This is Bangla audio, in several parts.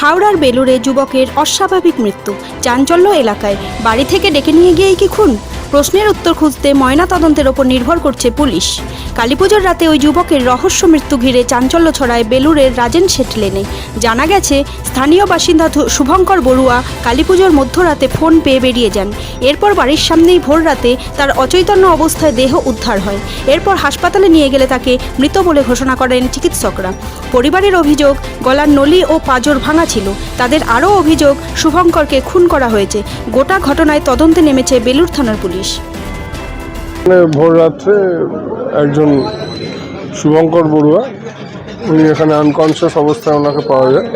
হাওড়ার বেলুড়ে যুবকের অস্বাভাবিক মৃত্যু। চাঞ্চল্য এলাকায় বাড়ি থেকে ডেকে নিয়ে গিয়েই কি খুন? প্রশ্নের উত্তর খুঁজতে ময়না তদন্তের ওপর নির্ভর করছে পুলিশ। কালীপুজোর রাতে ওই যুবকের রহস্য মৃত্যু ঘিরে চাঞ্চল্য ছড়ায় বেলুরের রাজেন শেঠ লেনে। জানা গেছে, স্থানীয় বাসিন্দা শুভঙ্কর বড়ুয়া কালীপুজোর মধ্যরাতে ফোন পেয়ে বেরিয়ে যান। এরপর বাড়ির সামনেই ভোর রাতে তার অচৈতন্য অবস্থায় দেহ উদ্ধার হয়। এরপর হাসপাতালে নিয়ে গেলে তাকে মৃত বলে ঘোষণা করেন চিকিৎসকরা। পরিবারের অভিযোগ, গলার নলি ও পাঁজর ভাঙা ছিল। তাদের আরও অভিযোগ, শুভঙ্করকে খুন করা হয়েছে। গোটা ঘটনায় তদন্তে নেমেছে বেলুর থানার পুলিশ। মানে ভোর রাত্রে একজন শুভঙ্কর বড়ুয়া উনি এখানে আনকনসিয়াস অবস্থায় ওনাকে পাওয়া যায়।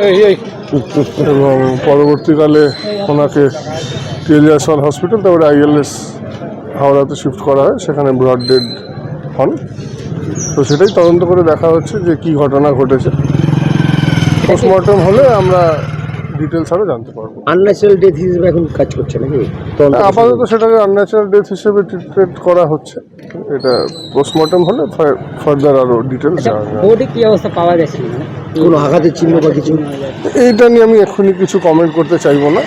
এবং পরবর্তীকালে ওনাকে টেলিয়াসল হসপিটাল তারপরে আইএলএস হাওড়াতে শিফট করা হয় সেখানে ব্রড ডেড হন। তো সেটাই তদন্ত করে দেখা হচ্ছে যে কি ঘটনা ঘটেছে। পোস্টমর্টম হলে আমরা ডিটেলস আরও জানতে পারব। আনন্যাচারাল ডেথ হিসেবে এখন কাজ করছে নাকি? আপাতত সেটাকে আনন্যাচারাল ডেথ হিসেবে ট্রিটমেন্ট করা হচ্ছে। এটা পোস্টমর্টম হলে ফার্দার আরও ডিটেলস জানা যাবে। কি অবস্থা পাওয়া গেছে? কোনো আঘাতের চিহ্ন বা কিছু? এইটা নিয়ে আমি এক্ষুনি কিছু কমেন্ট করতে চাইব না।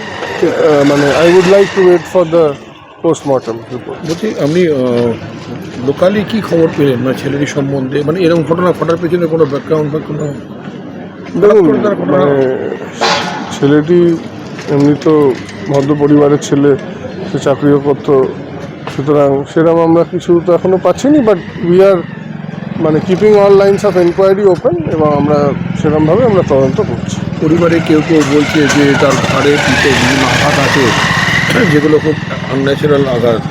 মানে I would like to wait for the postmortem report বলছি আপনি লোকালি কি খবর পেলেন? মানে ছেলেটির সম্বন্ধে মানে এরকম ঘটনা ঘটার পেছনে কোনো ব্যাকগ্রাউন্ড বা কোনো দেখুন মানে ছেলেটি এমনি তো ভদ্র পরিবারের ছেলে, সে চাকরিও করতো। সুতরাং সেরকম আমরা কিছু তো এখনও পাচ্ছিনি বাট উই আর মানে keeping all lines of enquiry open এবং আমরা সেরকমভাবে আমরা তদন্ত করছি। পরিবারে কেউ কেউ বলছে যে তার ঘাড়ে পিঠে বিভিন্ন আঘাত আছে, যেগুলো খুব আনন্যাচারাল আঘাত।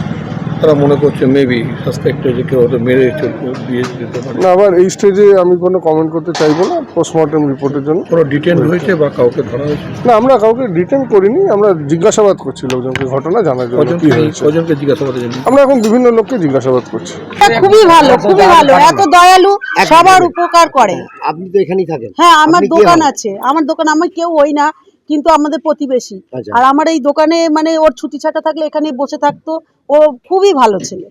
তারা মনে করছে মেবি সাসপেক্টে যে কেউ হয়তো মেরে দিয়ে পারে। না আবার এই স্টেজে আমি কোনো কমেন্ট করতে চাইব না পোস্টমর্টম রিপোর্টের জন্য। কোনো ডিটেন হয়েছে বা কাউকে ধরা হয়েছে? না আমরা কাউকে ডিটেন করিনি আমরা জিজ্ঞাসাবাদ করছি লোকজনকে ঘটনা জানার জন্য কি হয়েছে। কজনকে জিজ্ঞাসাবাদের জন্য আমরা এখন বিভিন্ন লোককে জিজ্ঞাসাবাদ করছি। খুবই ভালো খুবই ভালো এত দয়ালু সবার উপকার করে। আপনি তো এখানেই থাকেন। হ্যাঁ আমার দোকান আছে আমার দোকান আমি কেউ ওই না। কিন্তু আমাদের প্রতিবেশী। আচ্ছা। আর আমার এই দোকানে মানে ওর ছুটি ছাটা থাকলে এখানে বসে থাকতো। ও খুবই ভালো ছেলে।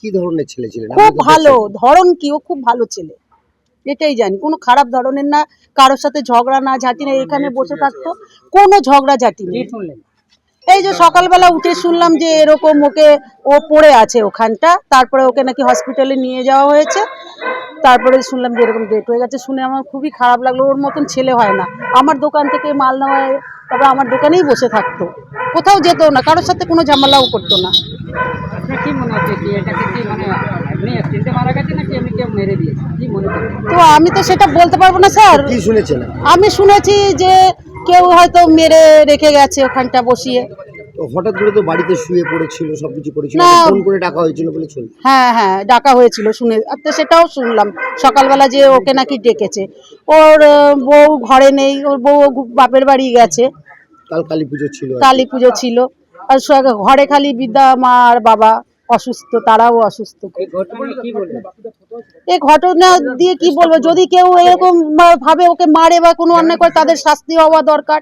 কি ধরনের ছেলে ছিলেন? খুব ভালো। ধরন কি? ও খুব ভালো ছেলে। এটাই জানি। কোনো খারাপ ধরনের না। কারোর সাথে ঝগড়া না ঝাঁটি না এখানে বসে থাকতো। কোনো ঝগড়া ঝাঁটি নেই। এই যে সকালবেলা উঠে শুনলাম যে এরকম ওকে ও পড়ে আছে ওখানটা। তারপরে ওকে নাকি হসপিটালে নিয়ে যাওয়া হয়েছে। তারপরে শুনলাম যে এরকম ডেট হয়ে গেছে শুনে আমার খুবই খারাপ লাগল ওর মতন ছেলে হয় না। আমার দোকান থেকে মাল নেওয়ায় তারপরে আমার দোকানেই বসে থাকতো। কোথাও যেত না কারোর সাথে কোনো ঝামেলাও করতো না। কি মনে হচ্ছে কি এটাকে কি মানে মারা গেছে নাকি কেউ মেরে দিয়েছে কি মনে করছেন? তো আমি তো সেটা বলতে পারব না স্যার। কি শুনেছেন আমি শুনেছি যে কেউ হয়তো মেরে রেখে গেছে ওখানটা বসিয়ে। হঠাৎ করে তো বাড়িতে শুয়ে পড়েছিল সবকিছু করেছিল। ফোন করে ডাকা হয়েছিল বলে শুনি হ্যাঁ হ্যাঁ ডাকা হয়েছিল শুনে আর তো সেটাও শুনলাম। সকালবেলা যে ওকে নাকি ডেকেছে। ওর বউ ঘরে নেই ওর বউ বাপের বাড়ি গেছে। কাল কালী পুজো ছিল কালী পুজো ছিল। আর ঘরে খালি বিদ্যা মা আর বাবা অসুস্থ তারাও অসুস্থ। এই ঘটনা কি বলবেন এই ঘটনা দিয়ে কি বলব? যদি কেউ এরকম ভাবে ওকে মারে বা কোনো অন্যায় করে তাদের শাস্তি হওয়া দরকার।